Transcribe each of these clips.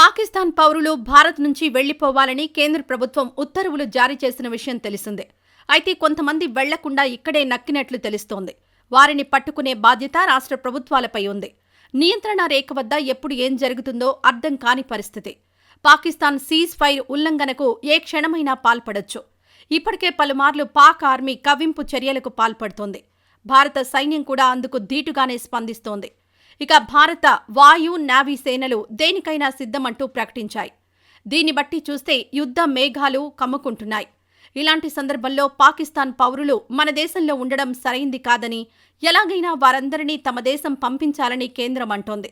పాకిస్తాన్ పౌరులు భారత్ నుంచి వెళ్ళిపోవాలని కేంద్ర ప్రభుత్వం ఉత్తర్వులు జారీ చేసిన విషయం తెలిసిందే. అయితే కొంతమంది వెళ్ళకుండా ఇక్కడే నక్కినట్లు తెలుస్తోంది. వారిని పట్టుకునే బాధ్యత రాష్ట్ర ప్రభుత్వాలపై ఉంది. నియంత్రణ రేఖ వద్ద ఎప్పుడు ఏం జరుగుతుందో అర్థం కాని పరిస్థితి. పాకిస్తాన్ సీజ్ ఫైర్ ఉల్లంఘనకు ఏ క్షణమైనా పాల్పడొచ్చు. ఇప్పటికే పలుమార్లు పాక్ ఆర్మీ కవ్వింపు చర్యలకు పాల్పడుతోంది. భారత సైన్యం కూడా అందుకు ధీటుగానే స్పందిస్తోంది. ఇక భారత వాయు నావీ సేనలు దేనికైనా సిద్ధమంటూ ప్రకటించాయి. దీన్ని బట్టి చూస్తే యుద్ధ మేఘాలు కమ్ముకుంటున్నాయి. ఇలాంటి సందర్భంలో పాకిస్తాన్ పౌరులు మన దేశంలో ఉండడం సరైంది కాదని ఎలాగైనా వారందరినీ తమ దేశం పంపించాలని కేంద్రం అంటోంది.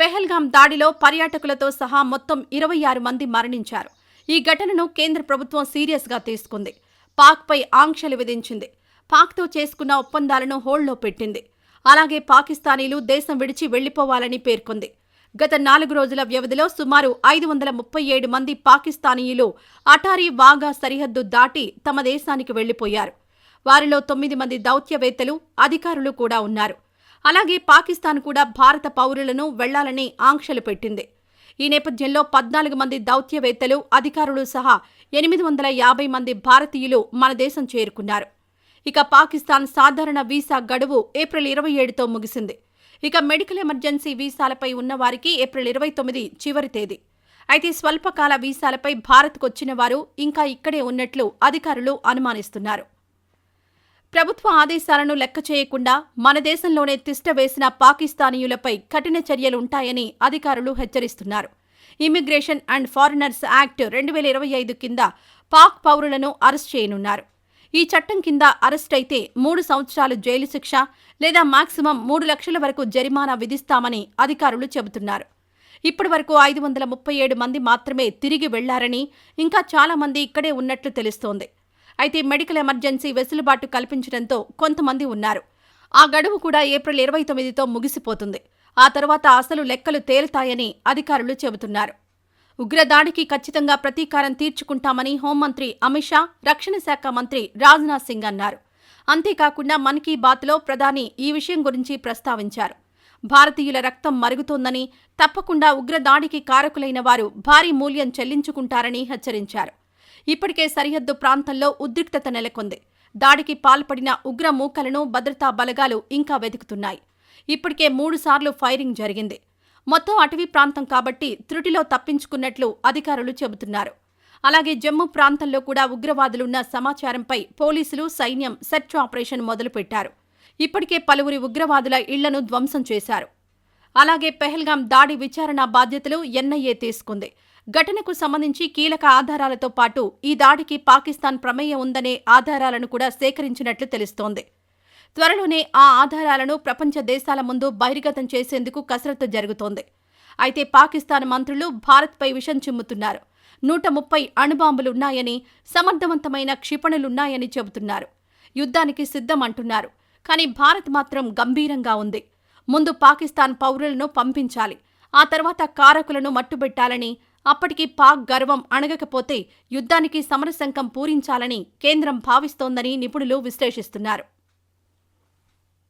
పెహల్గాం దాడిలో పర్యాటకులతో సహా మొత్తం ఇరవై ఆరు మంది మరణించారు. ఈ ఘటనను కేంద్ర ప్రభుత్వం సీరియస్గా తీసుకుంది. పాక్పై ఆంక్షలు విధించింది. పాక్తో చేసుకున్న ఒప్పందాలను హోల్డ్లో పెట్టింది. అలాగే పాకిస్తానీలు దేశం విడిచి వెళ్ళిపోవాలని పేర్కొంది. గత నాలుగు రోజుల వ్యవధిలో సుమారు ఐదు వందల ముప్పై ఏడు మంది పాకిస్తానీయులు అటారీ వాగా సరిహద్దు దాటి తమ దేశానికి వెళ్ళిపోయారు వారిలో తొమ్మిది మంది దౌత్యవేత్తలు అధికారులు కూడా ఉన్నారు. అలాగే పాకిస్తాన్ కూడా భారత పౌరులను వెళ్ళాలని ఆంక్షలు పెట్టింది. ఈ నేపథ్యంలో పద్నాలుగు మంది దౌత్యవేత్తలు అధికారులు సహా ఎనిమిది వందల యాభై మంది భారతీయులు మన దేశం చేరుకున్నారు. ఇక పాకిస్తాన్ సాధారణ వీసా గడువు ఏప్రిల్ ఇరవై ఏడుతో ముగిసింది. ఇక మెడికల్ ఎమర్జెన్సీ వీసాలపై ఉన్నవారికి ఏప్రిల్ ఇరవై తొమ్మిది చివరి తేదీ. అయితే స్వల్పకాల వీసాలపై భారత్కు వచ్చిన వారు ఇంకా ఇక్కడే ఉన్నట్లు అధికారులు అనుమానిస్తున్నారు. ప్రభుత్వ ఆదేశాలను లెక్క చేయకుండా మన దేశంలోనే తిష్ట వేసిన పాకిస్తానీయులపై కఠిన చర్యలుంటాయని అధికారులు హెచ్చరిస్తున్నారు. ఇమిగ్రేషన్ అండ్ ఫారినర్స్ యాక్ట్ రెండు వేల ఇరవై ఐదు కింద పాక్ పౌరులను అరెస్ట్ చేయనున్నారు. ఈ చట్టం కింద అరెస్ట్ అయితే మూడు సంవత్సరాలు జైలు శిక్ష లేదా మాక్సిమం మూడు లక్షల వరకు జరిమానా విధిస్తామని అధికారులు చెబుతున్నారు. ఇప్పటి వరకు ఐదు వందల ముప్పై ఏడు మంది మాత్రమే తిరిగి వెళ్ళారని ఇంకా చాలా మంది ఇక్కడే ఉన్నట్లు తెలుస్తోంది. అయితే మెడికల్ ఎమర్జెన్సీ వెసులుబాటు కల్పించడంతో కొంతమంది ఉన్నారు. ఆ గడువు కూడా ఏప్రిల్ ఇరవై తొమ్మిదితో ముగిసిపోతుంది. ఆ తర్వాత అసలు లెక్కలు తేలుతాయని అధికారులు చెబుతున్నారు. ఉగ్రదాడికి ఖచ్చితంగా ప్రతీకారం తీర్చుకుంటామని హోంమంత్రి అమిత్ షా రక్షణ శాఖ మంత్రి రాజ్నాథ్ సింగ్ అన్నారు. అంతేకాకుండా మన్ కీ బాత్లో ప్రధాని ఈ విషయం గురించి ప్రస్తావించారు. భారతీయుల రక్తం మరుగుతోందని తప్పకుండా ఉగ్రదాడికి కారకులైన వారు భారీ మూల్యం చెల్లించుకుంటారని హెచ్చరించారు. ఇప్పటికే సరిహద్దు ప్రాంతంలో ఉద్రిక్తత నెలకొంది. దాడికి పాల్పడిన ఉగ్ర మూకలను భద్రతా బలగాలు ఇంకా వెతుకుతున్నాయి. ఇప్పటికే మూడుసార్లు ఫైరింగ్ జరిగింది. మొత్తం అటవీ ప్రాంతం కాబట్టి త్రుటిలో తప్పించుకున్నట్లు అధికారులు చెబుతున్నారు. అలాగే జమ్మూ ప్రాంతంలో కూడా ఉగ్రవాదులున్న సమాచారంపై పోలీసులు సైన్యం సెర్చ్ ఆపరేషన్ మొదలుపెట్టారు. ఇప్పటికే పలువురి ఉగ్రవాదుల ఇళ్ళను ధ్వంసం చేశారు. అలాగే పెహల్గాం దాడి విచారణ బాధ్యతలు ఎన్ఐఏ తీసుకుంది. ఘటనకు సంబంధించి కీలక ఆధారాలతో పాటు ఈ దాడికి పాకిస్తాన్ ప్రమేయం ఉందనే ఆధారాలను కూడా సేకరించినట్లు తెలుస్తోంది. త్వరలోనే ఆ ఆధారాలను ప్రపంచ దేశాల ముందు బహిర్గతం చేసేందుకు కసరత్తు జరుగుతోంది. అయితే పాకిస్తాన్ మంత్రులు భారత్పై విషం చిమ్ముతున్నారు. నూట ముప్పై అణుబాంబులున్నాయని సమర్థవంతమైన క్షిపణులున్నాయని చెబుతున్నారు. యుద్ధానికి సిద్ధం అంటున్నారు. కానీ భారత్ మాత్రం గంభీరంగా ఉంది. ముందు పాకిస్తాన్ పౌరులను పంపించాలి. ఆ తర్వాత కారకులను మట్టుబెట్టాలని అప్పటికి పాక్ గర్వం అణగకపోతే యుద్ధానికి సమరశంకం పూరించాలని కేంద్రం భావిస్తోందని నిపుణులు విశ్లేషిస్తున్నారు.